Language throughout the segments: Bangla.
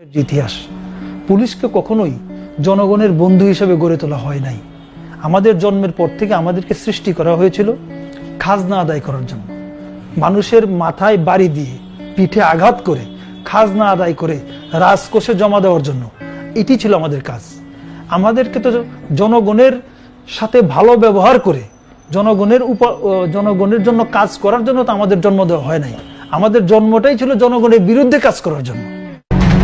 ইতিহাস। পুলিশকে কখনোই জনগণের বন্ধু হিসেবে গড়ে তোলা হয় নাই। আমাদের জন্মের পর থেকে আমাদেরকে সৃষ্টি করা হয়েছিল খাজনা আদায় করার জন্য। মানুষের মাথায় বাড়ি দিয়ে পিঠে আঘাত করে খাজনা আদায় করে রাজকোষে জমা দেওয়ার জন্য। এটি ছিল আমাদের কাজ। আমাদেরকে তো জনগণের সাথে ভালো ব্যবহার করে জনগণের উপ জনগণের জন্য কাজ করার জন্য তো আমাদের জন্ম দেওয়া হয় নাই। আমাদের জন্মটাই ছিল জনগণের বিরুদ্ধে কাজ করার জন্য।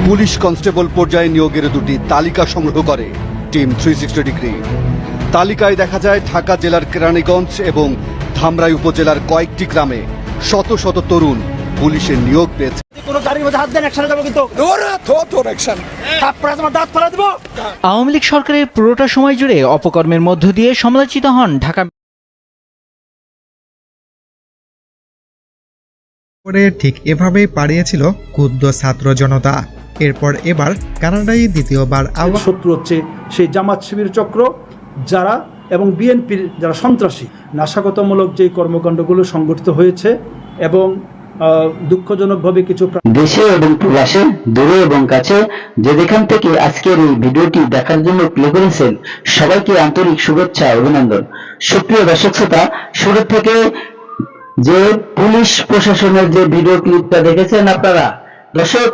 পুলিশ কনস্টেবল পর্যায়ে নিয়োগের দুটি তালিকা সংগ্রহ করে টিম থ্রি সিক্সটি ডিগ্রি। তালিকায় দেখা যায় ঢাকা জেলার কেরানীগঞ্জ এবং ধামরাই উপজেলার কয়েকটি গ্রামে শত শত তরুণ পুলিশের নিয়োগ পেয়েছে। কোনো গাড়ির মধ্যে হাত দেন একসাথে যাব কিন্তু। ওরা থো তোর অ্যাকশন তারপরে তোমার দাঁত ফেলে দেবো। আওয়ামী লীগ সরকারের পুরোটা সময় জুড়ে অপকর্মের মধ্য দিয়ে সমালোচিত হন ঢাকা ঠিক এভাবেই পাড়িয়েছিল ক্ষুদ্র ছাত্র জনতা। এরপর এবার কানাডায় দ্বিতীয়বার আবার শত্রু হচ্ছে সেই জামাত শিবির চক্র যারা এবং বিএনপির যারা সন্ত্রাসী। নাশকতামূলক যে কর্মকাণ্ডগুলো সংগঠিত হয়েছে এবং আহ, দুঃখজনকভাবে কিছু দেশে এবং প্রবাসে দূরে এবং কাছে যে যেখান থেকে আজকের এই ভিডিওটি দেখার জন্য প্লে করেছেন সবাইকে আন্তরিক শুভেচ্ছা অভিনন্দন। সুপ্রিয় দর্শক শ্রোতা শুরু থেকে যে পুলিশ প্রশাসনের যে ভিডিও ক্লিপটা দেখেছেন আপনারা দর্শক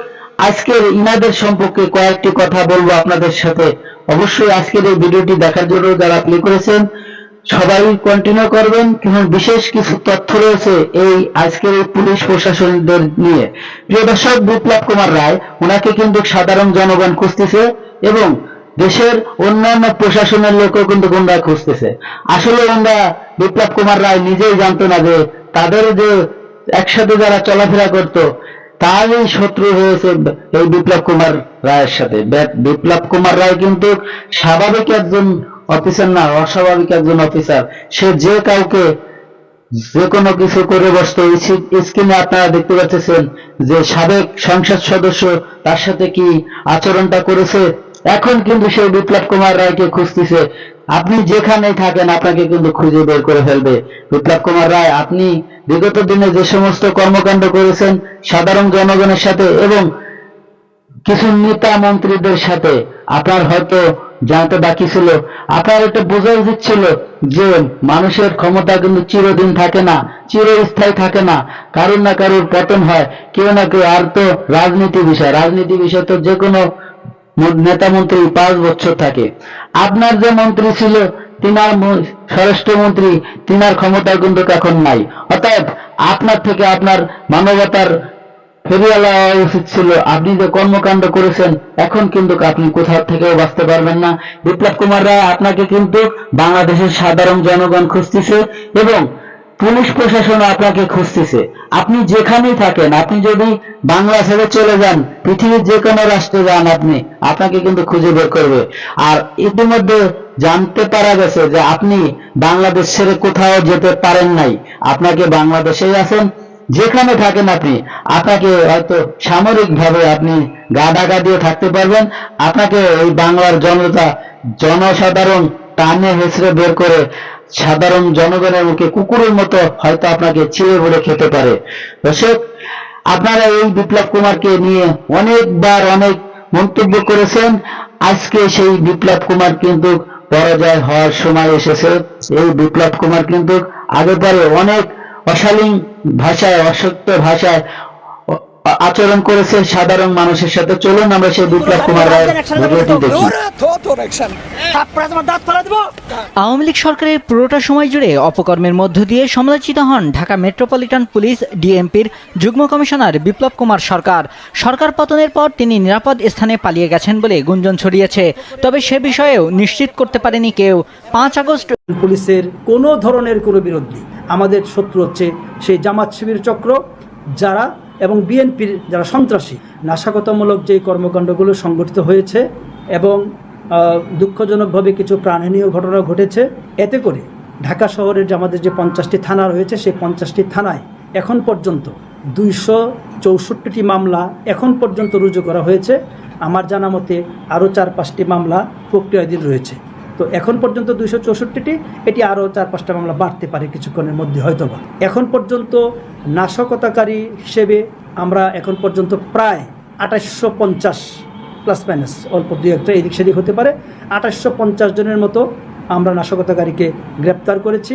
আজকের ইনাদের সম্পর্কে কয়েকটি কথা বলব আপনাদের সাথে। অবশ্যই আজকের এই ভিডিওটি দেখার জন্য যারা প্লে করেছেন, সবাই কন্টিনিউ করবেন কিন্তু বিশেষ কিছু তথ্য রয়েছে এই আজকের পুলিশ প্রশাসনদের নিয়ে। প্রিয় দর্শক, বিপ্লব কুমার রায় ওনাকে কিন্তু সাধারণ জনগণ খুঁজতেছে এবং দেশের অন্যান্য প্রশাসনের লোকও কিন্তু গুন্ডা খুঁজতেছে। আসলে ওনারা বিপ্লব কুমার রায় নিজেই জানতো না যে তাদের যে একসাথে যারা চলাফেরা করত তারই শত্রু হয়েছে এই বিপ্লব কুমার রায়ের সাথে। বিপ্লব কুমার রায় কিন্তু স্বাভাবিক একজন অফিসার না, অস্বাভাবিক একজন অফিসার। সে যে কাউকে যে কোনো কিছু করে বসতো। স্ক্রিনে আপনারা দেখতে পাচ্ছেন যে সাবেক সংসদ সদস্য তার সাথে কি আচরণটা করেছে। এখন কিন্তু সেই বিপ্লব কুমার রায়কে খুঁজতেছে। আপনি যেখানেই থাকেন, আপনাকে কিন্তু খুঁজে বের করে ফেলবে। বিপ্লব কুমার রায়, আপনি বিগত দিনে যে সমস্ত কর্মকাণ্ড করেছেন, সাধারণ জনগণের সাথে এবং কিছু নেতা মন্ত্রীদের সাথে, আপনার হয়তো জানতে বাকি ছিল। আপনার এটা বোঝা উচিত ছিল যে, মানুষের ক্ষমতা কিন্তু চিরদিন থাকে না, চিরস্থায়ী থাকে না। কারোর না কারোর পতন হয়, কেউ না কেউ, আর তো রাজনীতি বিষয়। রাজনীতি বিষয় তো যে কোনো নেতা মন্ত্রী পাঁচ বছর থাকে। আপনার যে মন্ত্রী ছিল, তিনার স্বরাষ্ট্রমন্ত্রী তিনার ক্ষমতা কিন্তু এখন নাই। অতএব আপনার থেকে আপনার মানবতার হওয়া উচিত ছিল। আপনি যে কর্মকাণ্ড করেছেন, এখন কিন্তু আপনি কোথাও থেকেও বাঁচতে পারবেন না। বিপ্লব কুমার রায় আপনাকে কিন্তু বাংলাদেশের সাধারণ জনগণ খুঁজতেছে এবং পুলিশ প্রশাসন আপনাকে খুঁজতেছে। আপনি যেখানেই থাকেন, আপনি যদি বাংলা ছেড়ে চলে যান, পৃথিবীর যে কোনো রাষ্ট্রে যান আপনি, আপনাকে কিন্তু খুঁজে বের করবে। আর ইতিমধ্যে জানতে পারা গেছে যে আপনি বাংলাদেশ ছেড়ে কোথাও যেতে পারেন নাই। আপনাকে বাংলাদেশেই আছেন, যেখানে থাকেন আপনি। আপনাকে হয়তো সামরিক ভাবে আপনি গা ঢাকা দিয়ে থাকতে পারবেন। আপনাকে এই বাংলার জনতা, জনসাধারণ টানে হেসড়ে বের করে সাধারণ জনগণের মুখে কুকুরের মতো হয়তো আপনাকে চিড়ে ভরে খেতে পারে। দর্শক, আপনারা এই বিপ্লব কুমারকে নিয়ে অনেকবার অনেক মন্তব্য করেছেন। আজকে সেই বিপ্লব কুমার কিন্তু পরাজয় হওয়ার সময় এসেছে। এই বিপ্লব কুমার কিন্তু আগে পরে অনেক অশালীন ভাষায়, অসত্য ভাষায় আচরণ করেছে সাধারণ মানুষের সাথে। চলুন আমরা সেই বিপ্লব কুমার রায়ের ভিডিওটি দেখি। আওয়ামী লীগ সরকারের পুরোটা সময় জুড়ে অপকর্মের মধ্য দিয়ে সমালোচিত হন ঢাকা মেট্রোপলিটন পুলিশ ডিএমপির যুগ্ম কমিশনার বিপ্লব কুমার সরকার। সরকার পতনের পর তিনি নিরাপদ স্থানে পালিয়ে গেছেন বলে গুঞ্জন ছড়িয়েছে। তবে সে বিষয়েও নিশ্চিত করতে পারেনি কেউ। পাঁচ আগস্ট পুলিশের কোনো ধরনের কোনো বিরোধী আমাদের শত্রু হচ্ছে সেই জামাত শিবির চক্র যারা এবং বিএনপির যারা সন্ত্রাসী, নাশকতামূলক যে কর্মকাণ্ডগুলো সংগঠিত হয়েছে এবং দুঃখজনকভাবে কিছু প্রাণহানীয় ঘটনা ঘটেছে, এতে করে ঢাকা শহরের যে আমাদের যে পঞ্চাশটি থানা রয়েছে, সেই পঞ্চাশটি থানায় এখন পর্যন্ত দুইশো চৌষট্টিটি মামলা এখন পর্যন্ত রুজু করা হয়েছে। আমার জানা মতে আরও চার পাঁচটি মামলা প্রক্রিয়াধীন রয়েছে। তো এখন পর্যন্ত দুইশো চৌষট্টিটি, এটি আরও চার পাঁচটা মামলা বাড়তে পারে কিছুক্ষণের মধ্যে হয়তো বা এখন পর্যন্ত নাশকতাকারী হিসেবে আমরা এখন পর্যন্ত প্রায় আঠাশশো পঞ্চাশ প্লাস মাইনাস অল্প দুই একটা এদিক সেদিক হতে পারে। আঠাশশো পঞ্চাশ জনের মতো আমরা নাশকতাকারীকে গ্রেপ্তার করেছি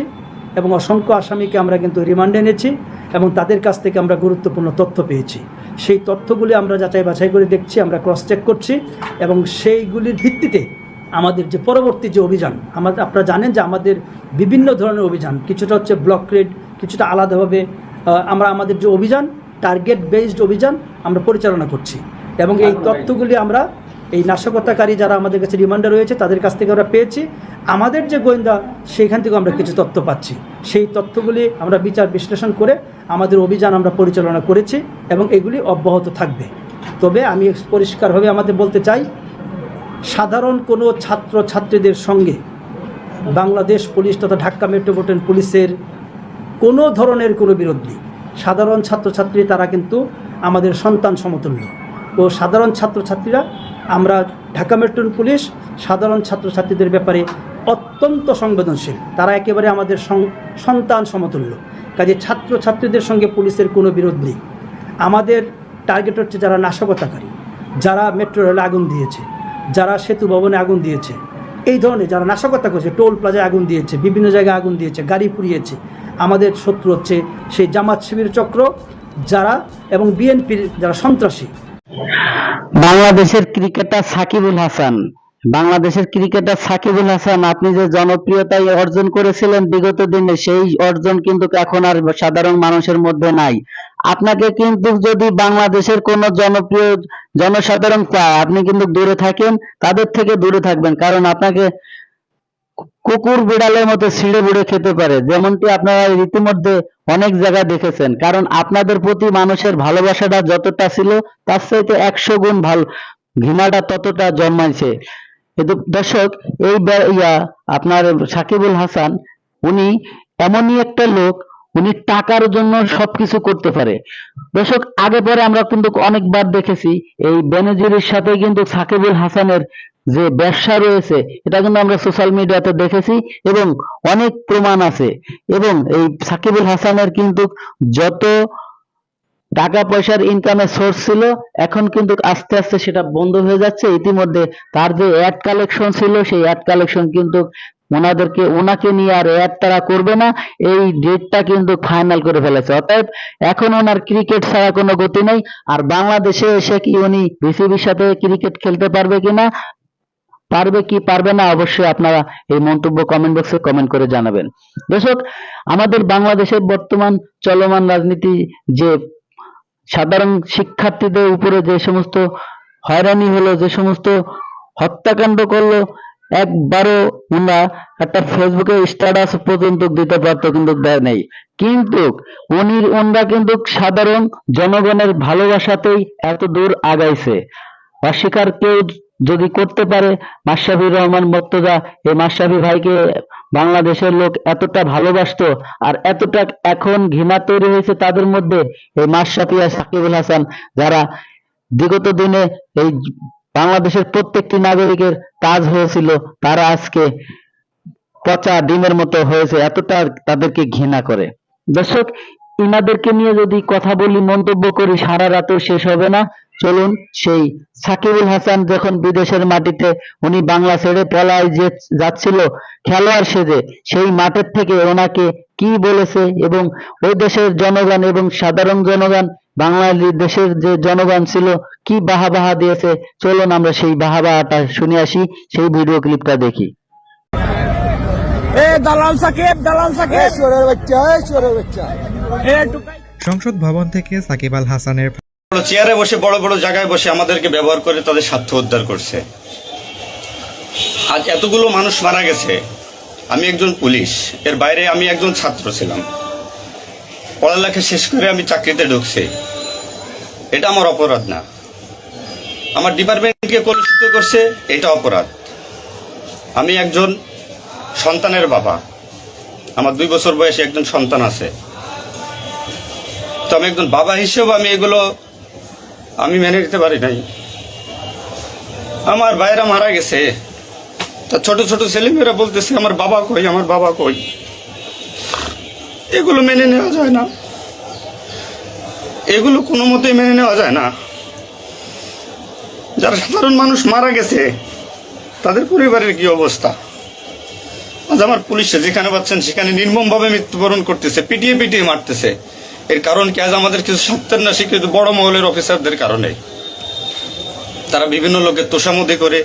এবং অসংখ্য আসামিকে আমরা কিন্তু রিমান্ডে এনেছি এবং তাদের কাছ থেকে আমরা গুরুত্বপূর্ণ তথ্য পেয়েছি। সেই তথ্যগুলি আমরা যাচাই বাছাই করে দেখছি, আমরা ক্রস চেক করছি এবং সেইগুলির ভিত্তিতে আমাদের যে পরবর্তী যে অভিযান আমাদের আপনারা জানেন যে আমাদের বিভিন্ন ধরনের অভিযান কিছুটা হচ্ছে ব্লক রেড কিছুটা আলাদাভাবে আমরা আমাদের যে অভিযান টার্গেট বেসড অভিযান আমরা পরিচালনা করছি। এবং এই তথ্যগুলি আমরা এই নাশকতাকারী যারা আমাদের কাছে রিমান্ডে রয়েছে তাদের কাছ থেকে আমরা পেয়েছি। আমাদের যে গোয়েন্দা সেইখান থেকে আমরা কিছু তথ্য পাচ্ছি। সেই তথ্যগুলি আমরা বিচার বিশ্লেষণ করে আমাদের অভিযান আমরা পরিচালনা করেছি এবং এগুলি অব্যাহত থাকবে। তবে আমি পরিষ্কারভাবে আমাদের বলতে চাই সাধারণ কোনো ছাত্র ছাত্রীদের সঙ্গে বাংলাদেশ পুলিশ তথা ঢাকা মেট্রোপলিটন পুলিশের কোনো ধরনের কোনো বিরোধ নেই। সাধারণ ছাত্রছাত্রী তারা কিন্তু আমাদের সন্তান সমতুল্য। ও সাধারণ ছাত্রছাত্রীরা আমরা ঢাকা মেট্রোপলিটন পুলিশ সাধারণ ছাত্রছাত্রীদের ব্যাপারে অত্যন্ত সংবেদনশীল। তারা একেবারে আমাদের সন্তান সমতুল্য। কাজে ছাত্রছাত্রীদের সঙ্গে পুলিশের কোনো বিরোধ নেই। আমাদের টার্গেট হচ্ছে যারা নাশকতাকারী, যারা মেট্রো রেলে আগুন দিয়েছে। যারা সেতু ভবনে আগুন দিয়েছে। এই ধরনের যারা নাশকতা করছে, টোল প্লাজায় আগুন দিয়েছে, বিভিন্ন জায়গায় আগুন দিয়েছে, গাড়ি পুড়িয়েছে, আমাদের শত্রু হচ্ছে সেই জামাত শিবির চক্র, যারা এবং বিএনপির যারা সন্ত্রাসী। বাংলাদেশের ক্রিকেটার সাকিবুল হাসান, বাংলাদেশের ক্রিকেটার সাকিবুল হাসান, আপনি যে জনপ্রিয়তা অর্জন করেছিলেন বিগত দিনে, সেই অর্জন কিন্তু এখন আর সাধারণ মানুষের মধ্যে নাই। আপনাকে কিন্তু যদি বাংলাদেশের কোন জনপ্রিয় জনসাধারণ চায় আপনি কিন্তু দূরে থাকেন, তাদের থেকে দূরে থাকবেন। কারণ আপনাকে কুকুর বিড়ালের মতো ছিঁড়ে বুড়ে খেতে পারে, যেমনটি আপনারা রীতিমধ্যে অনেক জায়গায় দেখেছেন। কারণ আপনাদের প্রতি মানুষের ভালোবাসাটা যতটা ছিল, তার চাইতে একশো গুণ ভালো, ঘৃণাটা ততটা জন্মাইছে। কিন্তু দর্শক এই আপনার সাকিবুল হাসান, উনি এমনই একটা লোক উনি টাকার জন্য সবকিছু করতে পারে। দর্শক, আগে পরে আমরা কিন্তু অনেকবার দেখেছি, এই বেনজিরের সাথে কিন্তু সাকিবুল হাসানের যে ব্যবসা রয়েছে, এটা কিন্তু আমরা সোশ্যাল মিডিয়াতে দেখেছি এবং অনেক প্রমাণ আছে। এবং এই সাকিবুল হাসানের কিন্তু যত টাকা পয়সার ইনকামের সোর্স ছিল, এখন কিন্তু আস্তে আস্তে সেটা বন্ধ হয়ে যাচ্ছে। ইতিমধ্যে তার যে অ্যাড কালেকশন ছিল, সেই অ্যাড কালেকশন কিন্তু ওনাদেরকে, ওনাকে নিয়ে আর অ্যাড তারা করবে না। এই ডেটটা কিন্তু ফাইনাল করে ফেলেছে। অতএব এখন ওনার ক্রিকেট ছাড়া কোনো গতি নেই। আর বাংলাদেশে এসে কি উনি বিসিবির সাথে ক্রিকেট খেলতে পারবে কিনা, পারবে কি পারবে না অবশ্যই আপনারা এই মন্তব্য কমেন্ট বক্সে কমেন্ট করে জানাবেন। দর্শক, আমাদের বাংলাদেশের বর্তমান চলমান রাজনীতি যে সাধারণ শিক্ষার্থীদের উপরে যে সমস্ত হয়রানি হলো, যে সমস্ত হত্যাকাণ্ড করল একবারও উনা একটা ফেসবুকে স্ট্যাটাস পর্যন্ত দিতে পারতো কিন্তু দেয় নেই। কিন্তু উনি ওনরা কিন্তু সাধারণ জনগণের ভালোবাসাতেই এত দূর আগাইছে। অস্বীকার কেউ যদি করতে পারে, মাশরাফির রহমান মর্তজা এই মাশরাফি ভাইকে বাংলাদেশের লোক এতটা ভালোবাসতো আর এতটা এখন ঘৃণা তৈরি হয়েছে তাদের মধ্যে, এই মাশরাফি আর সাকিবুল হাসান, যারা বিগত দিনে এই বাংলাদেশের প্রত্যেকটি নাগরিকের কাজ হয়েছিল, তারা আজকে পচা ডিমের মতো হয়েছে, এতটা তাদেরকে ঘৃণা করে। দর্শক ইনাদেরকে নিয়ে যদি কথা বলি, মন্তব্য করি, সারা রাতেও শেষ হবে না। চলুন সেই সাকিবুল হাসান যখন বিদেশের মাটিতে উনি বাংলা ছেড়ে পলায় যে যাচ্ছিল, খেলোয়াড় সেজে, সেই মাঠের থেকে ওনাকে কি বলেছে এবং ওই দেশের জনগণ এবং সাধারণ জনগণ বাংলাদেশের যে জনগণ ছিল কি বাহা বাহা দিয়েছে চলুন আমরা সেই বাহা বাহাটা শুনে আসি সেই ভিডিও ক্লিপটা দেখি। সংসদ ভবন থেকে সাকিব আল হাসানের চেয়ারে বসে বড় বড় জায়গায় বসে আমাদেরকে ব্যবহার করে তাদের স্বার্থ উদ্ধার করছে। আজ এতগুলো মানুষ মারা গেছে। আমি একজন পুলিশ এর বাইরে আমি একজন ছাত্র ছিলাম। পড়ালেখা শেষ করে আমি চাকরিতে ঢুকছি। এটা আমার অপরাধ না। আমার ডিপার্টমেন্টকে কলুষিত করছে, এটা অপরাধ। আমি একজন সন্তানের বাবা। আমার দুই বছর বয়সে একজন সন্তান আছে। তো আমি একজন বাবা হিসেবে আমি এগুলো আমি মেনে নিতে পারি নাই। আমার ভাইয়েরা মারা গেছে। তা ছোট ছোট ছেলেমেয়েরা বলতেছে, আমার বাবা কই? আমার বাবা কই? এগুলো মেনে নেওয়া যায় না। এগুলো কোনো মতেই মেনে নেওয়া যায় না। যারা সাধারণ মানুষ মারা গেছে, তাদের পরিবারের কি অবস্থা? আজ আমার পুলিশে যেখানে পাচ্ছেন সেখানে নির্মমভাবে মৃত্যুবরণ করতেছে, পিটিয়ে পিটিয়ে মারতেছে। এর কারণ কি আজ আমাদের কিছু সত্তর না স্বীকৃত বড় মহলের অফিসারদের কারণে? তারা বিভিন্ন লোকের তোষামুদি করে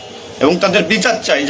এবং তাদের বিচার চাই